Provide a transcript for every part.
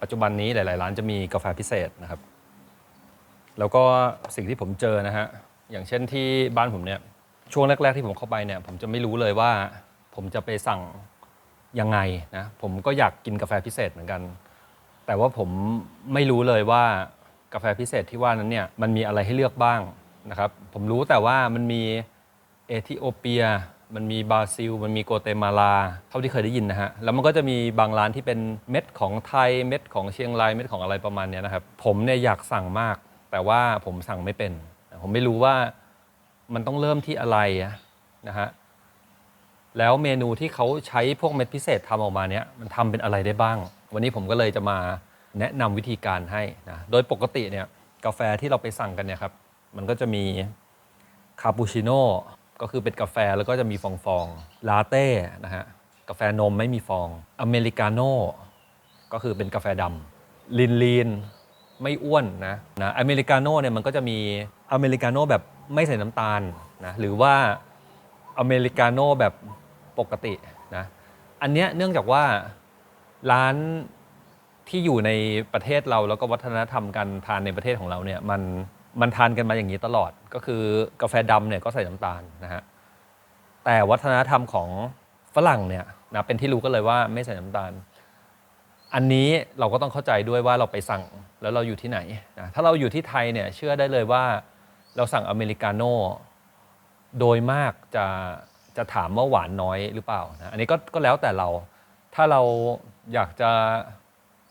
ปัจจุบันนี้หลาย ๆ ร้านจะมีกาแฟพิเศษนะครับ แล้วก็สิ่งที่ผมเจอนะฮะ อย่างเช่นที่บ้านผมเนี่ย ช่วงแรก ๆ ที่ผมเข้าไปเนี่ย ผมจะไม่รู้เลยว่า ผมจะไปสั่งยังไงนะ ผมก็อยากกินกาแฟพิเศษเหมือนกัน แต่ว่าผมไม่รู้เลยว่ากาแฟพิเศษที่ว่านั้นเนี่ย มันมีอะไรให้เลือกบ้างนะครับ ผมรู้แต่ว่ามันมีเอธิโอเปีย มันมีบราซิล มันมีโกเตมาลา เท่าที่เคยได้ยินนะฮะ แล้วมันก็จะมีบางร้านที่เป็นเม็ดของไทย เม็ดของเชียงราย เม็ดของอะไรประมาณเนี้ยนะครับ ผมเนี่ยอยากสั่งมาก แต่ว่าผมสั่งไม่เป็น ผมไม่รู้ว่ามันต้องเริ่มที่อะไรนะฮะ แล้วเมนูที่เขาใช้พวกเม็ดพิเศษทำออกมาเนี้ยมันทำเป็นอะไรได้บ้าง วันนี้ผมก็เลยจะมาแนะนำวิธีการให้นะ โดยปกติเนี่ยกาแฟที่เราไปสั่งกันเนี่ยครับ มันก็จะมีคาปูชิโน่ ก็คือเป็นกาแฟแล้วก็จะมีฟองฟองลาเต้นะฮะกาแฟนมไม่มีฟองอเมริกาโน่ก็คือเป็นกาแฟดำลีนลีนไม่อ้วนนะนะอเมริกาโน่เนี่ยมันก็จะมีอเมริกาโน่แบบไม่ใส่น้ำตาลนะหรือว่าอเมริกาโน่แบบปกตินะอันเนี้ยเนื่องจากว่าร้านที่อยู่ในประเทศเราแล้วก็วัฒนธรรมการทานในประเทศของเราเนี่ยมัน มันทานกันมาอย่างนี้ตลอดก็คือกาแฟดำเนี่ยก็ใส่น้ำตาลนะฮะแต่วัฒนธรรมของฝรั่งเนี่ยนะเป็นที่รู้กันเลยว่าไม่ใส่น้ำตาล อันนี้เราก็ต้องเข้าใจด้วยว่าเราไปสั่งแล้วเราอยู่ที่ไหนนะถ้าเราอยู่ที่ไทยเนี่ยเชื่อได้เลยว่าเราสั่งอเมริกาโน่โดยมากจะจะถามว่าหวานน้อยหรือเปล่านะอันนี้ก็ก็แล้วแต่เราถ้าเราอยากจะ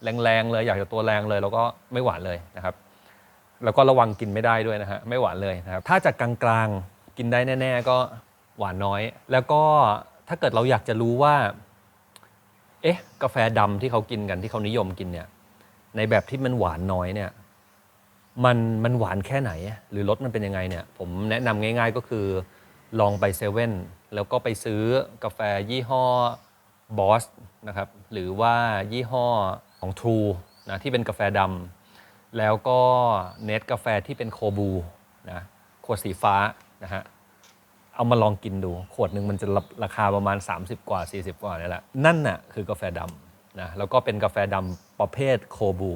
แรงๆเลย อยากจะตัวแรงเลยเราก็ไม่หวานเลยนะครับ แล้วก็ระวังกินไม่ได้ด้วยนะฮะไม่หวานเลยนะครับถ้าจากกลางๆกินได้แน่ ๆ ก็หวานน้อย แล้วก็ถ้าเกิดเราอยากจะรู้ว่า เอ๊ะ กาแฟดำที่เขากินกันที่เขานิยมกินเนี่ยในแบบที่มันหวานน้อยเนี่ยมันมันหวานแค่ไหน หรือรสมันเป็นยังไงเนี่ยผมแนะนำง่าย ๆ ก็คือลองไปเซเว่นแล้วก็ไปซื้อกาแฟยี่ห้อบอสนะครับหรือว่ายี่ห้อของ True นะที่เป็นกาแฟดำ แล้วก็เนตกาแฟที่เป็นโคบูนะขวดสีฟ้านะฮะเอามาลองกินดู ขวดหนึ่งมันจะราคาประมาณ 30 กว่า 40 กว่านี่แหละ นั่นน่ะคือกาแฟดำนะแล้วก็เป็นกาแฟดำประเภทโคบู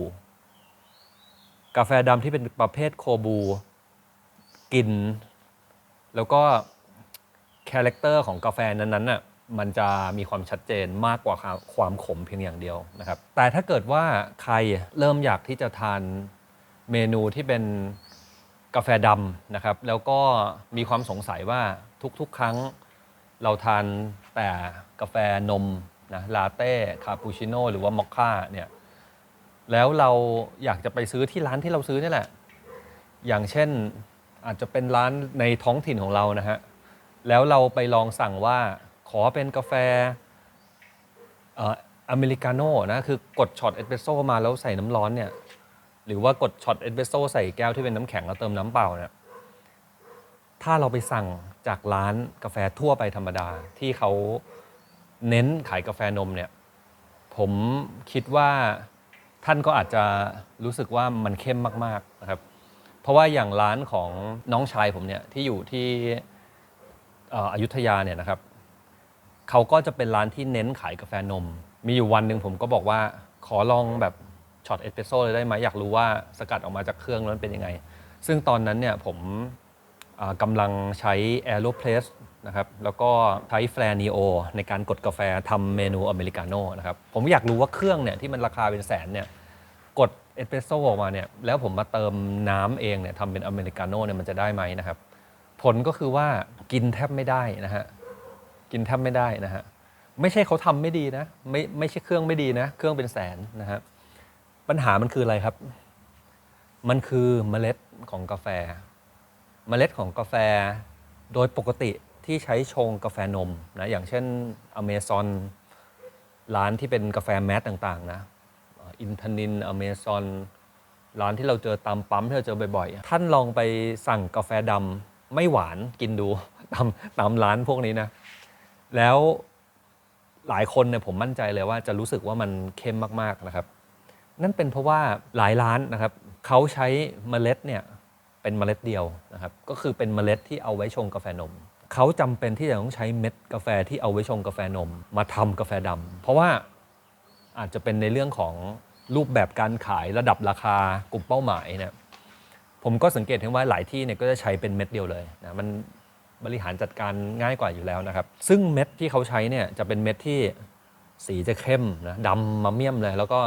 กาแฟดำที่เป็นประเภทโคบูกลิน แล้วก็คาแรคเตอร์ของกาแฟนั้นๆน่ะ มันจะมีความชัดเจนมากกว่าความขมเพียงอย่างเดียวนะครับ แต่ถ้าเกิดว่าใครเริ่มอยากที่จะทานเมนูที่เป็นกาแฟดำนะครับ แล้วก็มีความสงสัยว่าทุกๆ ครั้งเราทานแต่กาแฟนมนะลาเต้คาปูชิโน่หรือว่ามอคค่าเนี่ยแล้วเราอยากจะไปซื้อที่ร้านที่เราซื้อนี่แหละ อย่างเช่นอาจจะเป็นร้านในท้องถิ่นของเรานะฮะ แล้วเราไปลองสั่งว่า ขอเป็นกาแฟอเมริกาโน่นะคือกดช็อตเอสเปรสโซ่มาแล้วใส่น้ำร้อนเนี่ยหรือว่ากดช็อตเอสเปรสโซ่ใส่แก้วที่เป็นน้ำแข็งแล้วเติมน้ำเปล่าเนี่ยถ้าเราไปสั่งจากร้านกาแฟทั่วไปธรรมดาที่เขาเน้นขายกาแฟนมเนี่ยผมคิดว่าท่านก็อาจจะรู้สึกว่ามันเข้มมากๆนะครับ เพราะว่าอย่างร้านของน้องชายผมเนี่ยที่อยู่ที่อออยุธยาเนี่ยนะครับ เขาก็จะเป็นร้านที่เน้นขายกาแฟนม มีอยู่วันหนึ่งผมก็บอกว่าขอลองแบบช็อตเอสเปรสโซ่เลยได้ไหมอยากรู้ว่าสกัดออกมาจากเครื่องนั้นเป็นยังไง ซึ่งตอนนั้นเนี่ยผมอ่ากำลังใช้ Aeropress นะครับแล้วก็ใช้ Flare Neo ในการกดกาแฟทำเมนูอเมริกาโน่นะครับผมอยากรู้ว่าเครื่องเนี่ยที่มันราคาเป็นแสนเนี่ยกดเอสเปรสโซ่ออกมาเนี่ยแล้วผมมาเติมน้ำเองเนี่ยทำเป็นอเมริกาโน่เนี่ยมันจะได้ไหมนะครับผลก็คือว่ากินแทบไม่ได้นะฮะ กินแทบไม่ได้นะฮะไม่ใช่เขาทำไม่ดีนะ ไม่ไม่ใช่เครื่องไม่ดีนะ เครื่องเป็นแสนนะฮะปัญหามันคืออะไรครับ มันคือเมล็ดของกาแฟ เมล็ดของกาแฟ โดยปกติที่ใช้ชงกาแฟนมนะอย่างเช่นอเมซอนร้านที่เป็นกาแฟแมสต่างๆนะอินทนินอเมซอนร้านที่เราเจอตามปั๊มที่เราเจอบ่อยๆ ท่านลองไปสั่งกาแฟดำไม่หวานกินดูตามตามร้านพวกนี้นะ แล้วหลายคนเนี่ยผมมั่นใจเลยว่าจะรู้สึกว่ามันเข้มมากๆนะครับ นั่นเป็นเพราะว่าหลายร้านนะครับเขาใช้เมล็ดเนี่ยเป็นเมล็ดเดียวนะครับก็คือเป็นเมล็ดที่เอาไว้ชงกาแฟนมเขาจำเป็นที่จะต้องใช้เม็ดกาแฟที่เอาไว้ชงกาแฟนม มาทำกาแฟดำเพราะว่าอาจจะเป็นในเรื่องของรูปแบบการขายระดับราคากลุ่มเป้าหมายเนี่ยผมก็สังเกตเห็นว่าหลายที่เนี่ยก็จะใช้เป็นเม็ดเดียวเลยนะมัน บริหารจัดการง่ายกว่าอยู่แล้วนะครับ ซึ่งเม็ดที่เขาใช้เนี่ยจะเป็นเม็ดที่สีจะเข้มนะดำมาเมี่ยมเลย แล้วก็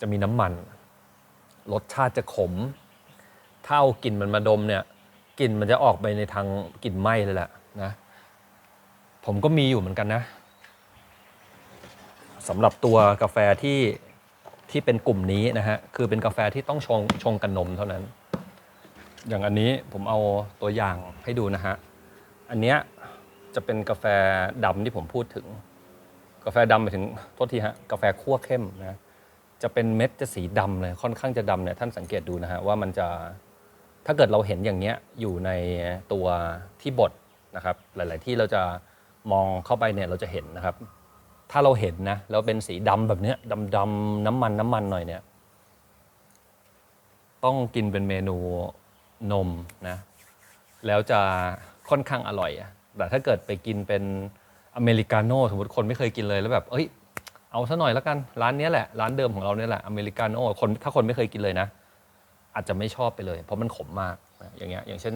จะมีน้ำมัน รสชาติจะขม ถ้าเอากลิ่นมันมาดมเนี่ยกลิ่นมันจะออกไปในทางกลิ่นไหม้เลยแหละนะ ผมก็มีอยู่เหมือนกันนะสำหรับตัวกาแฟที่ที่เป็นกลุ่มนี้นะฮะคือเป็นกาแฟที่ต้องชงชงกับนมเท่านั้น อย่างอันนี้ผมเอาตัวอย่างให้ดูนะฮะ อันเนี้ยจะเป็นกาแฟดำที่ผมพูดถึง กาแฟดำหมายถึงโทษทีฮะกาแฟคั่วเข้มนะจะเป็นเม็ดจะสีดำเลยค่อนข้างจะดำเนี่ยท่านสังเกตดูนะฮะว่ามันจะถ้าเกิดเราเห็นอย่างเนี้ยอยู่ในตัวที่บดนะครับหลาย ๆ ที่เราจะมองเข้าไปเนี่ยเราจะเห็นนะครับ ถ้าเราเห็นนะแล้วเป็นสีดำแบบเนี้ยดำๆน้ำมันน้ำมันหน่อยเนี่ย ต้องกินเป็นเมนูนมนะ แล้วจะ ค่อนข้างอร่อยอะแต่ถ้าเกิดไปกินเป็นอเมริกาโน่สมมติคนไม่เคยกินเลยแล้วแบบเอ้ยเอาซะหน่อยแล้วกันร้านนี้แหละร้านเดิมของเราเนี่ยแหละอเมริกาโน่คนถ้าคนไม่เคยกินเลยนะ อาจจะไม่ชอบไปเลย เพราะมันขมมากอย่างเงี้ยอย่างเช่น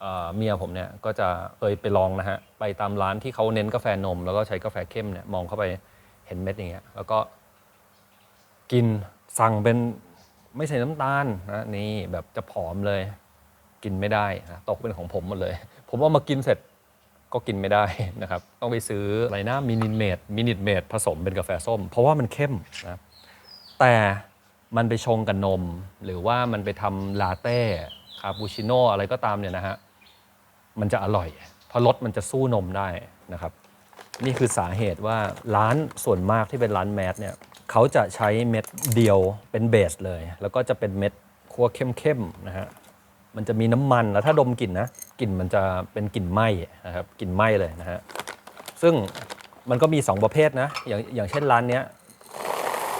เอ่อเมียผมเนี่ยก็จะเคยไปลองนะฮะไปตามร้านที่เขาเน้นกาแฟนม แล้วก็ใช้กาแฟเข้มเนี่ยมองเข้าไปเห็นเม็ดอย่างเงี้ยแล้วก็กินสั่งเป็นไม่ใส่น้ำตาลนะนี่แบบจะผอมเลย กินไม่ได้นะตกเป็นของผมหมดเลย ผมเอามากินเสร็จก็กินไม่ได้นะครับ ต้องไปซื้ออะไรนะมินิเมดมินิเมดผสมเป็นกาแฟส้ม เพราะว่ามันเข้มนะแต่มันไปชงกับนม หรือว่ามันไปทำลาเต้คาปูชิโน่อะไรก็ตามเนี่ยนะฮะมันจะอร่อย เพราะรสมันจะสู้นมได้นะครับ นี่คือสาเหตุว่าร้านส่วนมากที่เป็นร้านแมสเนี่ยเขาจะใช้เม็ดเดียวเป็นเบสเลย แล้วก็จะเป็นเม็ดคั่วเข้มๆนะฮะ มันจะมีน้ำมันแล้วถ้าดมกลิ่นนะกลิ่นมันจะเป็นกลิ่นไหม้นะครับกลิ่นไหม้เลยนะฮะซึ่งมันก็มี 2 ประเภทนะอย่างอย่างเช่นร้านเนี้ย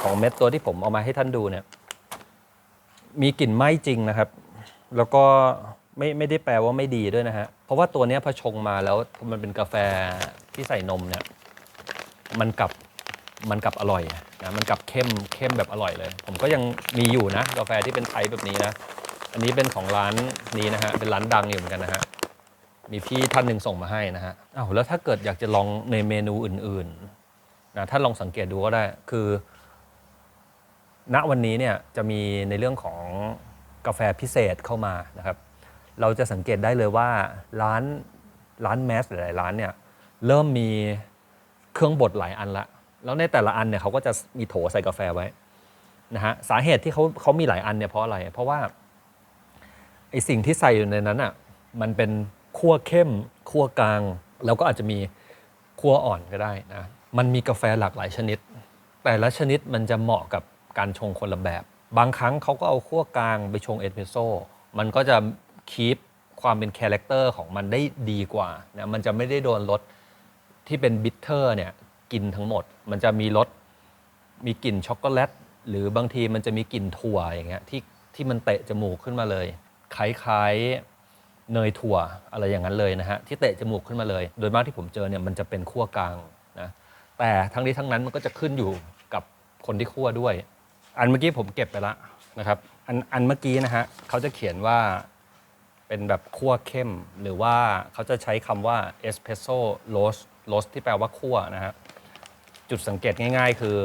ของเม็ดตัวที่ผมเอามาให้ท่านดูเนี่ยมีกลิ่นไหม้จริงนะครับ แล้วก็ไม่ไม่ได้แปลว่าไม่ดีด้วยนะฮะเพราะว่าตัวเนี้ยพอชงมาแล้วมันเป็นกาแฟที่ใส่นมเนี่ยมันกลับมันกลับอร่อยนะมันกลับเข้มเข้มแบบอร่อยเลย ผมก็ยังมีอยู่นะ กาแฟที่เป็นไทยแบบนี้นะ อันนี้เป็นของร้านนี้นะฮะ เป็นร้านดังอยู่เหมือนกันนะฮะ มีพี่ท่านหนึ่งส่งมาให้นะฮะอ้าวแล้วถ้าเกิดอยากจะลองในเมนูอื่นๆนะท่านลองสังเกตดูก็ได้ คือ ณวันนี้เนี่ยจะมีในเรื่องของกาแฟพิเศษเข้ามานะครับ เราจะสังเกตได้เลยว่าร้านร้านแมสหลายร้านเนี่ยเริ่มมีเครื่องบดหลายอันละ แล้วในแต่ละอันเนี่ยเขาก็จะมีโถใส่กาแฟไว้นะฮะ สาเหตุที่เขาเขามีหลายอันเนี่ยเพราะอะไร เพราะว่า ไอสิ่งที่ใส่อยู่ในนั้นอะมันเป็นคั่วเข้มคั่วกลาง แล้วก็อาจจะมีคั่วอ่อนก็ได้นะมันมีกาแฟหลากหลายชนิด แต่ละชนิดมันจะเหมาะกับการชงคนละแบบ บางครั้งเขาก็เอาคั่วกลางไปชงเอสเปรสโซ่มันก็จะคีปความเป็นคาแรคเตอร์ของมันได้ดีกว่านะมันจะไม่ได้โดนรสที่เป็นบิทเทอร์เนี่ยกินทั้งหมด มันจะมีรสมีกลิ่นช็อกโกแลตหรือบางทีมันจะมีกลิ่นถั่วอย่างเงี้ยที่ที่มันเตะจมูกขึ้นมาเลย คล้ายๆเนยถั่วอะไรอย่างนั้นเลยนะฮะที่เตะจมูกขึ้นมาเลย โดยมากที่ผมเจอเนี่ยมันจะเป็นคั่วกลางนะแต่ทั้งนี้ทั้งนั้นมันก็จะขึ้นอยู่กับคนที่คั่วด้วย อันเมื่อกี้ผมเก็บไปล้วนะครับอันอันเมื่อกี้นะฮะเขาจะเขียนว่าเป็นแบบคั่วเข้ม หรือว่าเขาจะใช้คำว่าเอสเพรสโซ่โรสโรสที่แปลว่าคั่วนะฮะจุดสังเกตง่ายๆ คือ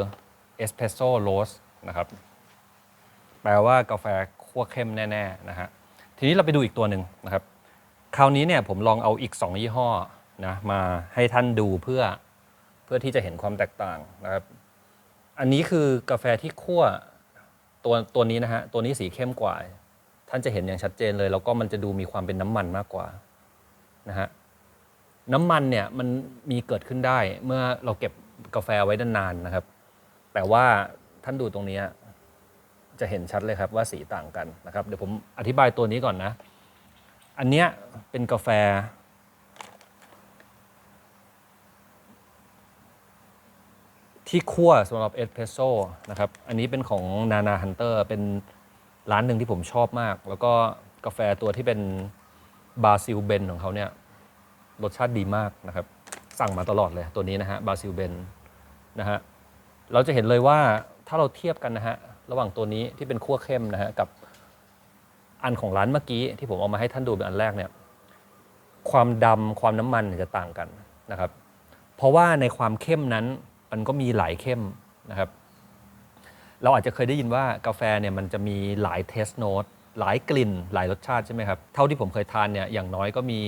เอสเพรสโซ่โรสนะครับ แปลว่ากาแฟคั่วเข้มแน่ ๆ นะฮะ ทีนี้เราไปดูอีกตัวหนึ่งนะครับ คราวนี้เนี่ยผมลองเอาอีก 2 ยี่ห้อนะมาให้ท่านดูเพื่อเพื่อที่จะเห็นความแตกต่างนะครับ อันนี้คือกาแฟที่คั่วตัวตัวนี้นะฮะตัวนี้สีเข้มกว่า ท่านจะเห็นอย่างชัดเจนเลย แล้วก็มันจะดูมีความเป็นน้ำมันมากกว่านะฮะน้ำมันเนี่ยมันมีเกิดขึ้นได้เมื่อเราเก็บกาแฟไว้นานๆนะครับ แต่ว่าท่านดูตรงนี้ จะเห็นชัดเลยครับว่าสีต่างกันนะครับเดี๋ยวผมอธิบายตัวนี้ก่อนนะ อันเนี้ยเป็นกาแฟ ที่คั่วสำหรับเอสเพรสโซ่นะครับอันนี้เป็นของนานาฮันเตอร์เป็นร้านหนึ่งที่ผมชอบมาก แล้วก็กาแฟตัวที่เป็นบาซิลเบนของเขาเนี่ยรสชาติดีมากนะครับ สั่งมาตลอดเลยตัวนี้นะฮะบาซิลเบนนะฮะเราจะเห็นเลยว่าถ้าเราเทียบกันนะฮะ ระหว่างตัวนี้ที่เป็นขั้วเข้มนะฮะกับอันของร้านเมื่อกี้ที่ผมเอามาให้ท่านดูเป็นอันแรกเนี่ยความดำความน้ำมันจะต่างกันนะครับ เพราะว่าในความเข้มนั้นมันก็มีหลายเข้มนะครับ เราอาจจะเคยได้ยินว่ากาแฟเนี่ยมันจะมีหลายเทสโนตหลายกลิ่น หลายรสชาติใช่ไหมครับ เท่าที่ผมเคยทานเนี่ยอย่างน้อยก็มี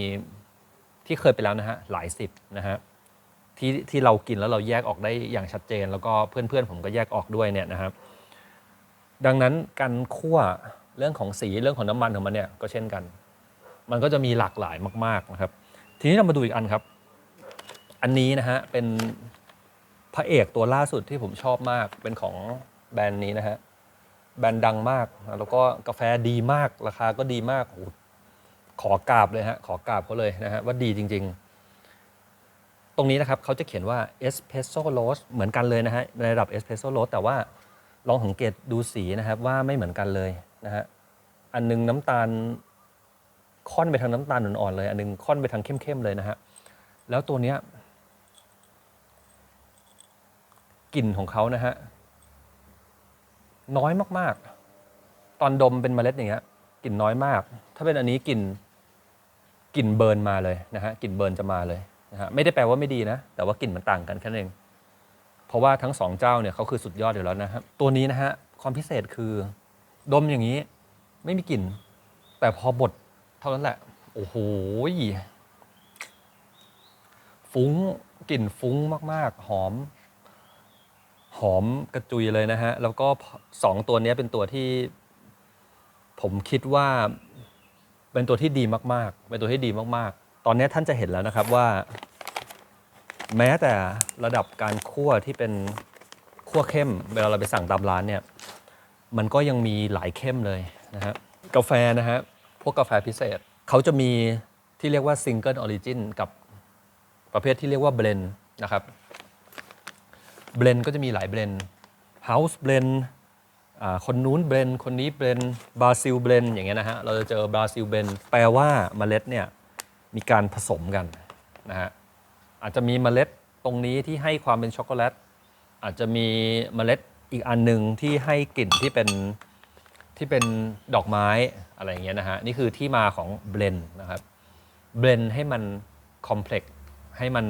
ที่เคยไปแล้วนะฮะหลายสิบนะฮะที่ที่เรากินแล้วเราแยกออกได้อย่างชัดเจน แล้วก็เพื่อนๆผมก็แยกออกด้วยเนี่ยนะครับ ดังนั้นการคั่วเรื่องของสีเรื่องของน้ำมันของมันเนี่ยก็เช่นกัน มันก็จะมีหลากหลายมาก ๆนะครับ ทีนี้เรามาดูอีกอันครับ อันนี้นะฮะเป็นพระเอกตัวล่าสุดที่ผมชอบมากเป็นของแบรนด์นี้นะฮะแบรนด์ดังมาก แล้วก็กาแฟดีมากราคาก็ดีมากขอกราบเลยฮะขอกราบเขาเลยนะฮะว่าดีจริง ๆ ตรงนี้นะครับเขาจะเขียนว่าเอสเพรสโซ่โรสเหมือนกันเลยนะฮะในระดับเอสเพรสโซ่โรสแต่ว่า ลองสังเกตดูสีนะครับว่าไม่เหมือนกันเลยนะฮะอันหนึงน้ำตาลค่อนไปทางน้ำตาลอ่อนๆเลย อันหนึงค่อนไปทางเข้มๆเลยนะฮะแล้วตัวเนี้ยกลิ่นของเขานะฮะน้อยมากๆ ตอนดมเป็นเมล็ดอย่างเงี้ยกลิ่นน้อยมาก ถ้าเป็นอันนี้กลิ่นกลิ่นเบิร์นมาเลยนะฮะกลิ่นเบิร์นจะมาเลยนะฮะไม่ได้แปลว่าไม่ดีนะ แต่ว่ากลิ่นมันต่างกันแค่นั้นเอง ราะว่าทั้งสองเจ้าเนี่ยเขาคือสุดยอดอยู่แล้วนะครับตัวนี้นะฮะความพิเศษคือ ดมอย่างนี้ไม่มีกลิ่น แต่พอบดเท่านั้นแหละ โอ้โหฟุ้งกลิ่นฟุ้งมาก ๆ หอม หอมกระจุยเลยนะฮะ แล้วก็สองตัวนี้เป็นตัวที่ ผมคิดว่า เป็นตัวที่ดีมาก ๆ เป็นตัวที่ดีมาก ๆ ตอนนี้ท่านจะเห็นแล้วนะครับว่า แม้แต่ระดับการคั่วที่เป็นคั่วเข้ม เวลาเราไปสั่งตามร้านเนี่ยมันก็ยังมีหลายเข้มเลยนะฮะกาแฟนะฮะพวกกาแฟพิเศษ เขาจะมีที่เรียกว่าซิงเกิลออริจินกับประเภทที่เรียกว่าเบลนนะครับเบลนก็จะมีหลายเบลนเฮาส์เบลนคนนู้นเบลนคนนี้เบลนบราซิลเบลนอย่างเงี้ยนะฮะเราจะเจอบราซิลเบลนแปลว่าเมล็ดเนี่ยมีการผสมกันนะฮะ อาจจะมีเมล็ดตรงนี้ที่ให้ความเป็นช็อกโกแลตอาจจะมีเมล็ดอีกอันหนึ่งที่ให้กลิ่นที่เป็นที่เป็นดอกไม้อะไรอย่างเงี้ยนะฮะนี่คือที่มาของเบลนนะครับเบลนให้มันคอมเพล็กซ์ให้มัน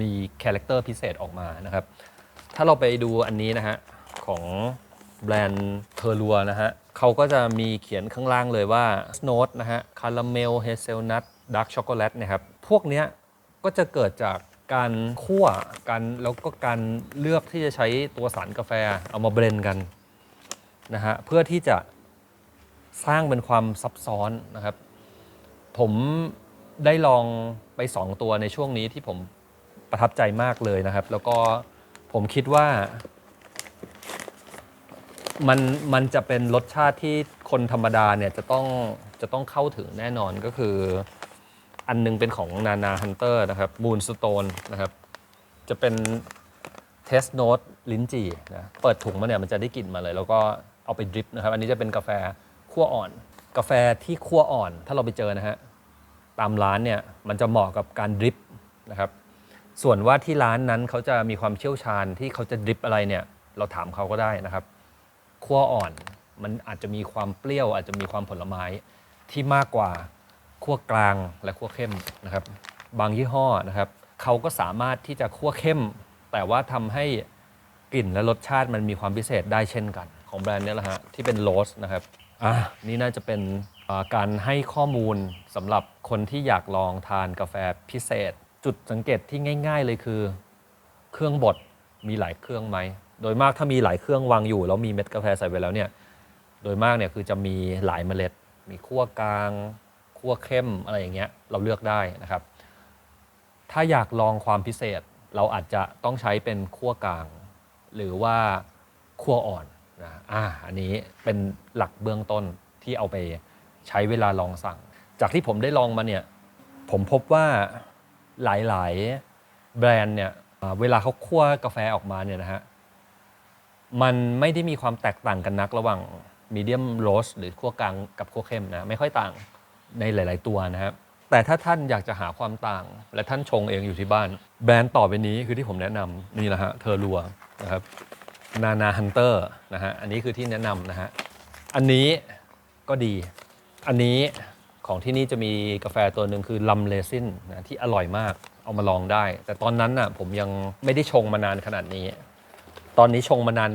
มีคาแรคเตอร์พิเศษออกมานะครับ ถ้าเราไปดูอันนี้นะฮะของแบรนด์เทอร์ลัวนะฮะเขาก็จะมีเขียนข้างล่างเลยว่าสโน t นะฮะคาราเมลเฮเซลนัทดาร์กช็อกโกแลตนะครับ พวกเนี้ย ก็จะเกิดจากการคั่วกันแล้วก็การเลือกที่จะใช้ตัวสารกาแฟเอามาเบรนกันนะฮะเพื่อที่จะสร้างเป็นความซับซ้อนนะครับ ผมได้ลองไป 2 ตัวในช่วงนี้ที่ผมประทับใจมากเลยนะครับ แล้วก็ผมคิดว่า มันมันจะเป็นรสชาติที่คนธรรมดาเนี่ยจะต้องจะต้องเข้าถึงแน่นอนก็คือ อันหนึงเป็นของนานาฮันเตอร์นะครับมูนสโตนนะครับจะเป็นเทสโน e ลิ้นจี่นะเปิดถุงมาเนี่ยมันจะได้กลิ่นมาเลย แล้วก็เอาไปดริปนะครับ อันนี้จะเป็นกาแฟคั่วอ่อน กาแฟที่คั่วอ่อน ถ้าเราไปเจอนะฮะตามร้านเนี่ยมันจะเหมาะกับการดริปนะครับส่วนว่าที่ร้านนั้นเขาจะมีความเชี่ยวชาญที่เขาจะดริปอะไรเนี่ยเราถามเขาก็ได้นะครับคั่วอ่อนมันอาจจะมีความเปรี้ยว อาจจะมีความผลไม้ที่มากกว่า คั่วกลางและคั่วเข้มนะครับ บางยี่ห้อนะครับเขาก็สามารถที่จะคั่วเข้ม แต่ว่าทำให้กลิ่นและรสชาติมันมีความพิเศษได้เช่นกัน ของแบรนด์เนี้แหละฮะที่เป็นโรสนะครับอะนี่น่าจะเป็นอ่าการให้ข้อมูลสำหรับคนที่อยากลองทานกาแฟพิเศษ จุดสังเกตที่ง่าย ๆ เลยคือ เครื่องบดมีหลายเครื่องไหม โดยมากถ้ามีหลายเครื่องวางอยู่ แล้วมีเม็ดกาแฟใส่ไว้แล้วเนี่ย โดยมากเนี่ยคือจะมีหลายเมล็ด มีคั่วกลาง คั่วเข้มอะไรอย่างเงี้ยเราเลือกได้นะครับ ถ้าอยากลองความพิเศษเราอาจจะต้องใช้เป็นคั่วกลาง หรือว่าคั่วอ่อนนะอ่าอันนี้เป็นหลักเบื้องต้นที่เอาไปใช้เวลาลองสั่ง จากที่ผมได้ลองมาเนี่ยผมพบว่าหลาย ๆ แบรนด์เนี่ยเวลาเขาคั่วกาแฟออกมาเนี่ยนะฮะมันไม่ได้มีความแตกต่างกันนักระหว่างมีเดียมโรสหรือคั่วกลางกับคั่วเข้มนะ ไม่ค่อยต่าง ในหลาย ๆ ตัวนะครับแต่ถ้าท่านอยากจะหาความต่าง และท่านชงเองอยู่ที่บ้าน แบรนด์ต่อไปนี้คือที่ผมแนะนำนี่แหละฮะเทอร์ลัวนะครับนานาฮันเตอร์นะฮะอันนี้คือที่แนะนำนะฮะอันนี้ก็ดี อันนี้ของที่นี่จะมีกาแฟตัวหนึ่งคือลัมเลซินนะที่อร่อยมากเอามาลองได้ แต่ตอนนั้นน่ะผมยังไม่ได้ชงมานานขนาดนี้ ตอนนี้ชงมานาน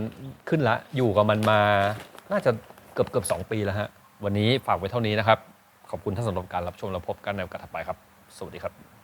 ขึ้นละอยู่กับมันมา น่าจะเกือบเกือบสองปีแล้วฮะวันนี้ฝากไว้เท่านี้นะครับ ขอบคุณท่านสำหรับการรับชมและพบกันในโอกาสถัดไปครับ สวัสดีครับ